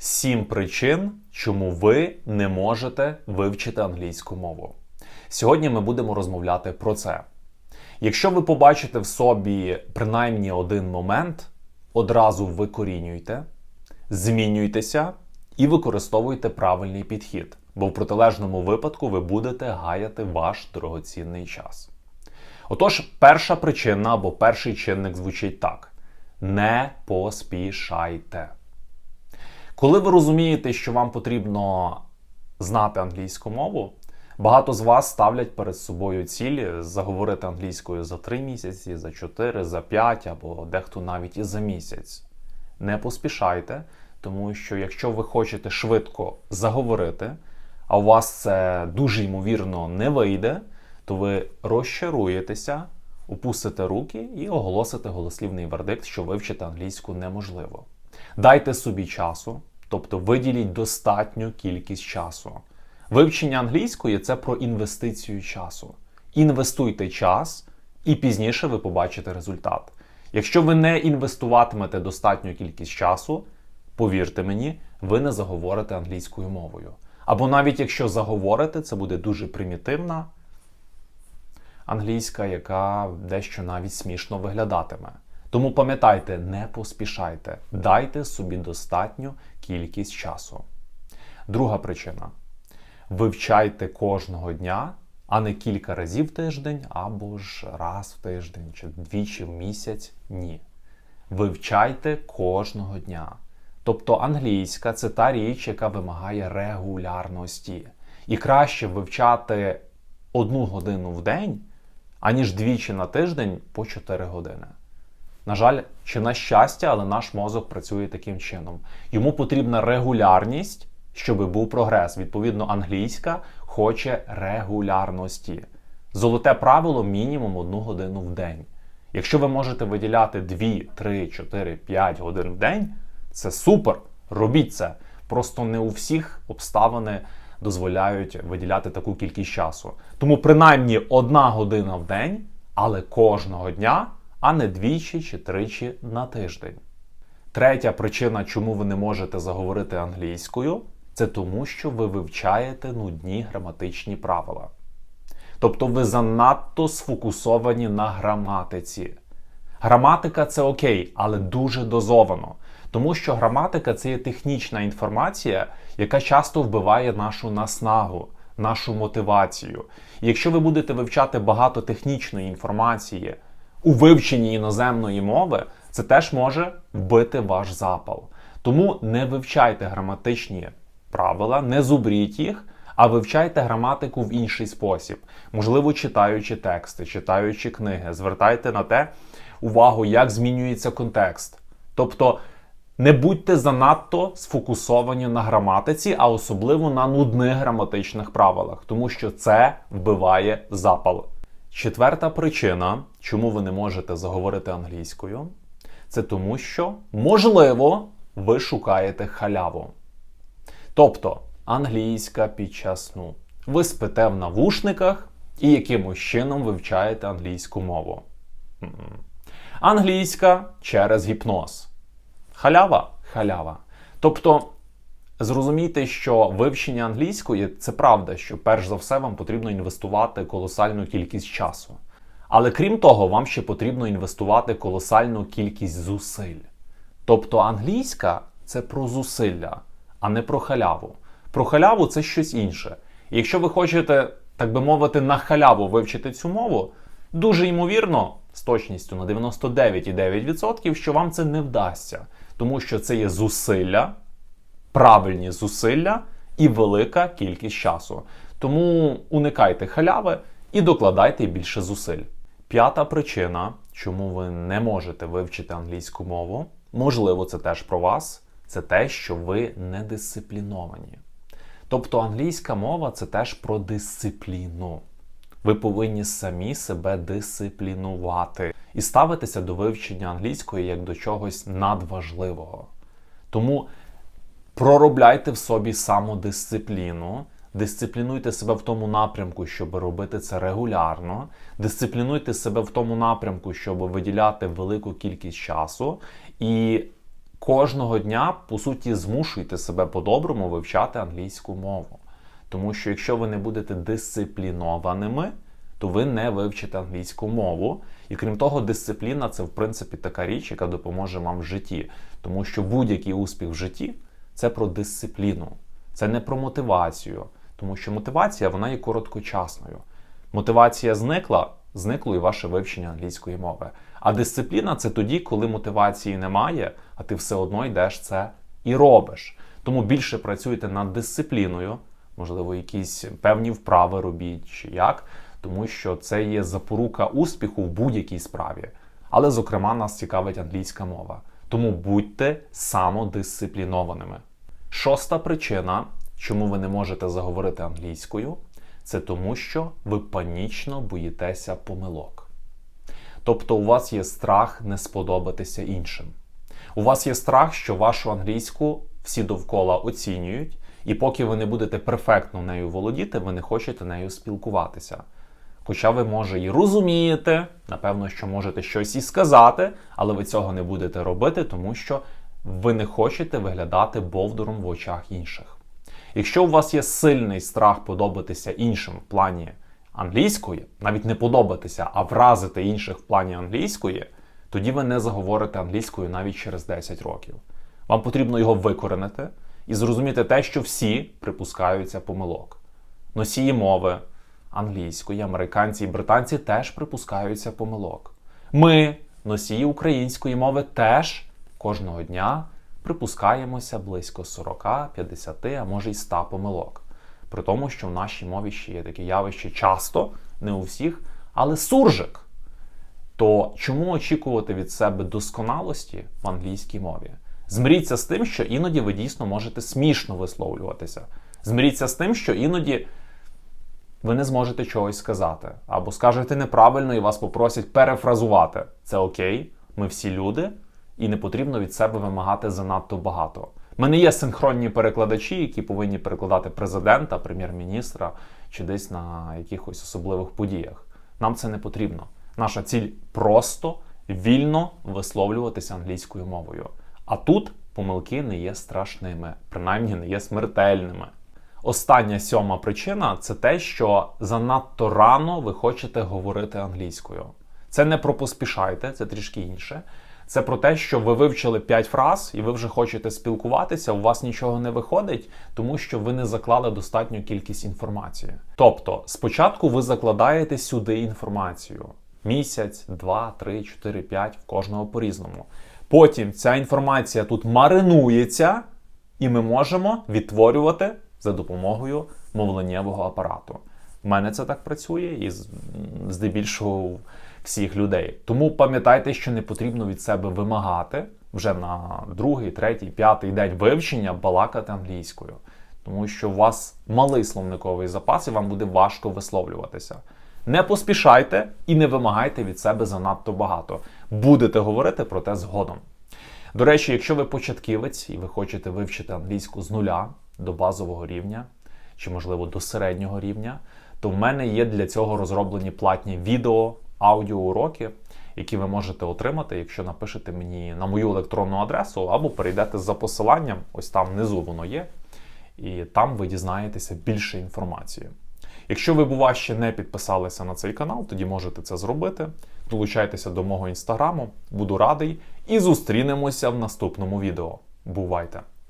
Сім причин, чому ви не можете вивчити англійську мову. Сьогодні ми будемо розмовляти про це. Якщо ви побачите в собі принаймні один момент, одразу викорінюйте, змінюйтеся і використовуйте правильний підхід, бо в протилежному випадку ви будете гаяти ваш дорогоцінний час. Отож, перша причина або перший чинник звучить так: не поспішайте. Коли ви розумієте, що вам потрібно знати англійську мову, багато з вас ставлять перед собою цілі заговорити англійською за 3 місяці, за 4, за 5 або дехто навіть і за місяць. Не поспішайте, тому що якщо ви хочете швидко заговорити, а у вас це дуже ймовірно не вийде, то ви розчаруєтеся, опустите руки і оголосите голослівний вердикт, що вивчити англійську неможливо. Дайте собі часу, тобто виділіть достатню кількість часу. Вивчення англійської це про інвестицію часу. Інвестуйте час, і пізніше ви побачите результат. Якщо ви не інвестуватимете достатню кількість часу, повірте мені, ви не заговорите англійською мовою. Або навіть якщо заговорите, це буде дуже примітивна англійська, яка дещо навіть смішно виглядатиме. Тому пам'ятайте, не поспішайте, дайте собі достатню кількість часу. Друга причина: вивчайте кожного дня, а не кілька разів в тиждень, або ж раз в тиждень, чи двічі в місяць. Ні. Вивчайте кожного дня. Тобто англійська це та річ, яка вимагає регулярності. І краще вивчати одну годину в день, аніж двічі на тиждень по 4 години. На жаль, чи на щастя, але наш мозок працює таким чином. Йому потрібна регулярність, щоб був прогрес. Відповідно, англійська хоче регулярності. Золоте правило мінімум одну годину в день. Якщо ви можете виділяти 2, 3, 4, 5 годин в день, це супер. Робіть це. Просто не у всіх обставини дозволяють виділяти таку кількість часу. Тому принаймні одна година в день, але кожного дня а не двічі чи тричі на тиждень. Третя причина, чому ви не можете заговорити англійською, це тому, що ви вивчаєте нудні граматичні правила. Тобто ви занадто сфокусовані на граматиці. Граматика це окей, але дуже дозовано. Тому що граматика це є технічна інформація, яка часто вбиває нашу наснагу, нашу мотивацію. І якщо ви будете вивчати багато технічної інформації, у вивченні іноземної мови це теж може вбити ваш запал. Тому не вивчайте граматичні правила, не зубріть їх, а вивчайте граматику в інший спосіб. Можливо, читаючи тексти, читаючи книги, звертайте на те увагу, як змінюється контекст. Тобто не будьте занадто сфокусовані на граматиці, а особливо на нудних граматичних правилах, тому що це вбиває запал. Четверта причина, чому ви не можете заговорити англійською, це тому, що, можливо, ви шукаєте халяву. Тобто, англійська під час сну. Ви спите в навушниках і якимось чином вивчаєте англійську мову. Англійська через гіпноз. Халява халява. Тобто, Зрозумійте, що вивчення англійської це правда, що перш за все вам потрібно інвестувати колосальну кількість часу. Але крім того, вам ще потрібно інвестувати колосальну кількість зусиль. Тобто англійська це про зусилля, а не про халяву. Про халяву це щось інше. І якщо ви хочете, так би мовити, на халяву вивчити цю мову, дуже ймовірно, з точністю на 99,9%, що вам це не вдасться, тому що це є зусилля правильні зусилля і велика кількість часу. Тому уникайте халяви і докладайте більше зусиль. П'ята причина, чому ви не можете вивчити англійську мову, можливо, це теж про вас, це те, що ви не дисципліновані. Тобто англійська мова це теж про дисципліну. Ви повинні самі себе дисциплінувати і ставитися до вивчення англійської як до чогось надважливого. Тому Проробляйте в собі самодисципліну, дисциплінуйте себе в тому напрямку, щоб робити це регулярно. Дисциплінуйте себе в тому напрямку, щоб виділяти велику кількість часу. І кожного дня, по суті, змушуйте себе по-доброму вивчати англійську мову. Тому що якщо ви не будете дисциплінованими, то ви не вивчите англійську мову. І крім того, дисципліна це в принципі така річ, яка допоможе вам в житті. Тому що будь-який успіх в житті це про дисципліну, це не про мотивацію. Тому що мотивація вона є короткочасною. Мотивація зникла, зникло і ваше вивчення англійської мови. А дисципліна це тоді, коли мотивації немає, а ти все одно йдеш це і робиш. Тому більше працюйте над дисципліною, можливо, якісь певні вправи робіть чи як, тому що це є запорука успіху в будь-якій справі. Але, зокрема, нас цікавить англійська мова. Тому будьте самодисциплінованими. Шоста причина, чому ви не можете заговорити англійською, це тому, що ви панічно боїтеся помилок. Тобто у вас є страх не сподобатися іншим. У вас є страх, що вашу англійську всі довкола оцінюють, і поки ви не будете перфектно нею володіти, ви не хочете нею спілкуватися. Хоча ви, може, і розумієте, напевно, що можете щось і сказати, але ви цього не будете робити, тому що ви не хочете виглядати бовдуром в очах інших. Якщо у вас є сильний страх подобатися іншим в плані англійської, навіть не подобатися, а вразити інших в плані англійської, тоді ви не заговорите англійською навіть через 10 років. Вам потрібно його викоренити і зрозуміти те, що всі припускаються помилок. Носії мови англійської, американці і британці теж припускаються помилок. Ми, носії української мови, теж кожного дня припускаємося близько 40, 50, а може й 100 помилок. При тому, що в нашій мові ще є таке явище часто, не у всіх, але суржик. То чому очікувати від себе досконалості в англійській мові? Змиріться з тим, що іноді ви дійсно можете смішно висловлюватися. Змиріться з тим, що іноді ви не зможете чогось сказати, або скажете неправильно і вас попросять перефразувати. Це окей, ми всі люди, і не потрібно від себе вимагати занадто багато. У мене є синхронні перекладачі, які повинні перекладати президента, прем'єр-міністра чи десь на якихось особливих подіях. Нам це не потрібно. Наша ціль просто вільно висловлюватися англійською мовою. А тут помилки не є страшними, принаймні не є смертельними. Остання сьома причина це те, що занадто рано ви хочете говорити англійською. Це не про поспішайте, це трішки інше. Це про те, що ви вивчили 5 фраз і ви вже хочете спілкуватися, у вас нічого не виходить, тому що ви не заклали достатню кількість інформації. Тобто, спочатку ви закладаєте сюди інформацію: місяць, два, три, чотири, п'ять, в кожного по-різному. Потім ця інформація тут маринується, і ми можемо відтворювати за допомогою мовленнєвого апарату. У мене це так працює і здебільшого всіх людей. Тому пам'ятайте, що не потрібно від себе вимагати вже на другий, третій, п'ятий день вивчення балакати англійською. Тому що у вас малий словниковий запас і вам буде важко висловлюватися. Не поспішайте і не вимагайте від себе занадто багато. Будете говорити про те згодом. До речі, якщо ви початківець і ви хочете вивчити англійську з нуля до базового рівня, чи, можливо, до середнього рівня, то в мене є для цього розроблені платні відео, аудіоуроки, які ви можете отримати, якщо напишете мені на мою електронну адресу, або перейдете за посиланням, ось там внизу воно є, і там ви дізнаєтеся більше інформації. Якщо ви, бува, ще не підписалися на цей канал, тоді можете це зробити. Долучайтеся до мого інстаграму, буду радий і зустрінемося в наступному відео. Бувайте!